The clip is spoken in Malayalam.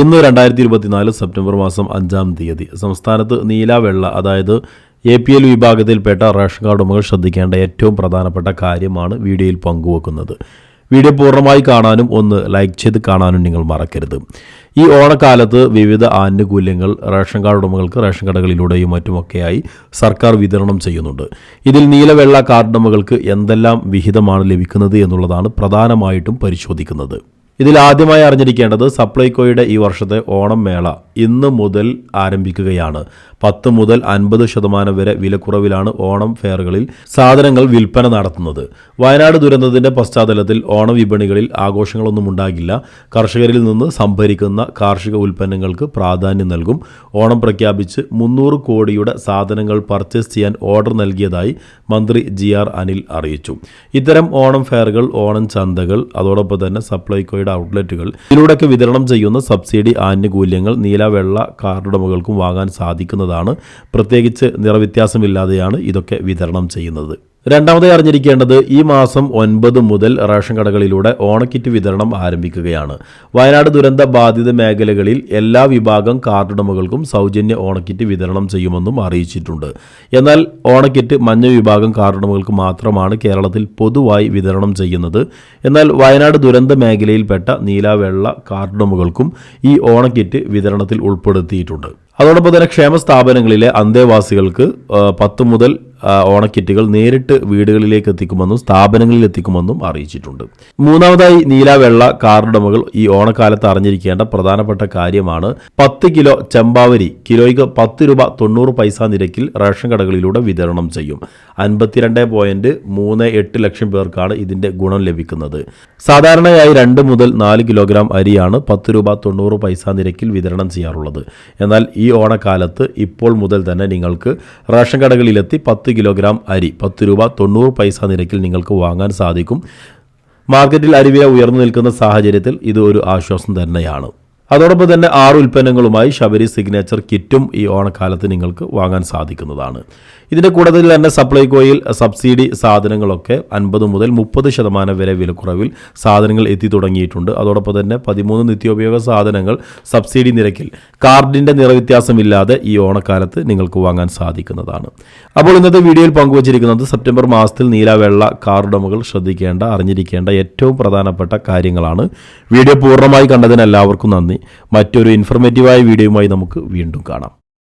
ഇന്ന് രണ്ടായിരത്തി ഇരുപത്തിനാല് സെപ്റ്റംബർ മാസം അഞ്ചാം തീയതി. സംസ്ഥാനത്ത് നീല വെള്ള അതായത് എ പി എൽ വിഭാഗത്തിൽപ്പെട്ട റേഷൻ കാർഡ് ഉടമകൾ ശ്രദ്ധിക്കേണ്ട ഏറ്റവും പ്രധാനപ്പെട്ട കാര്യമാണ് വീഡിയോയിൽ പങ്കുവെക്കുന്നത്. വീഡിയോ പൂർണമായി കാണാനും ഒന്ന് ലൈക്ക് ചെയ്ത് കാണാനും നിങ്ങൾ മറക്കരുത്. ഈ ഓണക്കാലത്ത് വിവിധ ആനുകൂല്യങ്ങൾ റേഷൻ കാർഡ് ഉടമകൾക്ക് റേഷൻ കടകളിലൂടെയും മറ്റുമൊക്കെയായി സർക്കാർ വിതരണം ചെയ്യുന്നുണ്ട്. ഇതിൽ നീലവെള്ള കാർഡ് ഉടമകൾക്ക് എന്തെല്ലാം വിഹിതമാണ് ലഭിക്കുന്നത് എന്നുള്ളതാണ് പ്രധാനമായിട്ടും പരിശോധിക്കുന്നത്. ഇതിൽ ആദ്യമായി അറിഞ്ഞിരിക്കേണ്ടത് സപ്ലൈകോയുടെ ഈ വർഷത്തെ ഓണം മേള. ഇന്ന് മുതൽ ആരംഭിക്കുകയാണ്. പത്ത് മുതൽ അൻപത് ശതമാനം വരെ വിലക്കുറവിലാണ് ഓണം ഫെയറുകളിൽ സാധനങ്ങൾ വിൽപ്പന നടത്തുന്നത്. വയനാട് ദുരന്തത്തിന്റെ പശ്ചാത്തലത്തിൽ ഓണ വിപണികളിൽ ആഘോഷങ്ങളൊന്നും ഉണ്ടാകില്ല. കർഷകരിൽ നിന്ന് സംഭരിക്കുന്ന കാർഷിക ഉൽപ്പന്നങ്ങൾക്ക് പ്രാധാന്യം നൽകും. ഓണം പ്രഖ്യാപിച്ച് മുന്നൂറ് കോടിയുടെ സാധനങ്ങൾ പർച്ചേസ് ചെയ്യാൻ ഓർഡർ നൽകിയതായി മന്ത്രി ജി ആർ അനിൽ അറിയിച്ചു. ഇത്തരം ഓണം ഫെയറുകൾ ഓണം ചന്തകൾ അതോടൊപ്പം തന്നെ സപ്ലൈകോയുടെ ഔട്ട്ലെറ്റുകൾ ഇതിലൂടെയൊക്കെ വിതരണം ചെയ്യുന്ന സബ്സിഡി ആനുകൂല്യങ്ങൾ നീല വെള്ള കാർഡുടമകൾക്കും വാങ്ങാൻ സാധിക്കുന്നതാണ്. പ്രത്യേകിച്ച് നിറവ്യത്യാസമില്ലാതെയാണ് ഇതൊക്കെ വിതരണം ചെയ്യുന്നത്. രണ്ടാമതായി അറിഞ്ഞിരിക്കേണ്ടത് ഈ മാസം ഒൻപത് മുതൽ റേഷൻ കടകളിലൂടെ ഓണക്കിറ്റ് വിതരണം ആരംഭിക്കുകയാണ്. വയനാട് ദുരന്ത ബാധിത മേഖലകളിൽ എല്ലാ വിഭാഗം കാർഡുടമകൾക്കും സൗജന്യ ഓണക്കിറ്റ് വിതരണം ചെയ്യുമെന്നും അറിയിച്ചിട്ടുണ്ട്. എന്നാൽ ഓണക്കിറ്റ് മഞ്ഞ വിഭാഗം കാർഡുടമകൾക്ക് മാത്രമാണ് കേരളത്തിൽ പൊതുവായി വിതരണം ചെയ്യുന്നത്. എന്നാൽ വയനാട് ദുരന്ത മേഖലയിൽപ്പെട്ട നീലാവെള്ള കാർഡുടമകൾക്കും ഈ ഓണക്കിറ്റ് വിതരണത്തിൽ ഉൾപ്പെടുത്തിയിട്ടുണ്ട്. അതോടൊപ്പം തന്നെ ക്ഷേമ സ്ഥാപനങ്ങളിലെ അന്തേവാസികൾക്ക് പത്ത് മുതൽ ഓണക്കിറ്റുകൾ നേരിട്ട് വീടുകളിലേക്ക് എത്തിക്കുമെന്നും സ്ഥാപനങ്ങളിൽ എത്തിക്കുമെന്നും അറിയിച്ചിട്ടുണ്ട്. മൂന്നാമതായി നീല വെള്ള കാർഡുടമകൾ ഈ ഓണക്കാലത്ത് അറിഞ്ഞിരിക്കേണ്ട പ്രധാനപ്പെട്ട കാര്യമാണ് പത്ത് കിലോ ചെമ്പാവരി കിലോയ്ക്ക് പത്ത് രൂപ തൊണ്ണൂറ് പൈസ നിരക്കിൽ റേഷൻ കടകളിലൂടെ വിതരണം ചെയ്യും. അൻപത്തിരണ്ട് പോയിന്റ് മൂന്ന് എട്ട് ലക്ഷം പേർക്കാണ് ഇതിന്റെ ഗുണം ലഭിക്കുന്നത്. സാധാരണയായി രണ്ട് മുതൽ നാല് കിലോഗ്രാം അരിയാണ് പത്ത് രൂപ തൊണ്ണൂറ് പൈസ നിരക്കിൽ വിതരണം ചെയ്യാറുള്ളത്. എന്നാൽ ഈ ഓണക്കാലത്ത് ഇപ്പോൾ മുതൽ തന്നെ നിങ്ങൾക്ക് റേഷൻ കടകളിലെത്തി പത്ത് കിലോഗ്രാം അരി പത്ത് രൂപ തൊണ്ണൂറ് പൈസ നിരക്കിൽ നിങ്ങൾക്ക് വാങ്ങാൻ സാധിക്കും. മാർക്കറ്റിൽ അരിവില ഉയർന്നു നിൽക്കുന്ന സാഹചര്യത്തിൽ ഇത് ഒരു ആശ്വാസം തന്നെയാണ്. അതോടൊപ്പം തന്നെ ആറ് ഉൽപ്പന്നങ്ങളുമായി ശബരി സിഗ്നേച്ചർ കിറ്റും ഈ ഓണക്കാലത്ത് നിങ്ങൾക്ക് വാങ്ങാൻ സാധിക്കുന്നതാണ്. ഇതിന്റെ കൂട്ടത്തിൽ തന്നെ സപ്ലൈകോയിൽ സബ്സിഡി സാധനങ്ങളൊക്കെ അൻപത് മുതൽ മുപ്പത് ശതമാനം വരെ വിലക്കുറവിൽ സാധനങ്ങൾ എത്തി തുടങ്ങിയിട്ടുണ്ട്. അതോടൊപ്പം തന്നെ പതിമൂന്ന് നിത്യോപയോഗ സാധനങ്ങൾ സബ്സിഡി നിരക്കിൽ കാർഡിന്റെ നിറവ്യത്യാസമില്ലാതെ ഈ ഓണക്കാലത്ത് നിങ്ങൾക്ക് വാങ്ങാൻ സാധിക്കുന്നതാണ്. അപ്പോൾ ഇന്നത്തെ വീഡിയോയിൽ പങ്കുവച്ചിരിക്കുന്നത് സെപ്റ്റംബർ മാസത്തിൽ നീലവെള്ള കാർഡുടമകൾ ശ്രദ്ധിക്കേണ്ട അറിഞ്ഞിരിക്കേണ്ട ഏറ്റവും പ്രധാനപ്പെട്ട കാര്യങ്ങളാണ്. വീഡിയോ പൂർണമായി കണ്ടതിന് എല്ലാവർക്കും നന്ദി മറ്റൊരു ഇൻഫർമേറ്റീവായ വീഡിയോയുമായി നമുക്ക് വീണ്ടും കാണാം.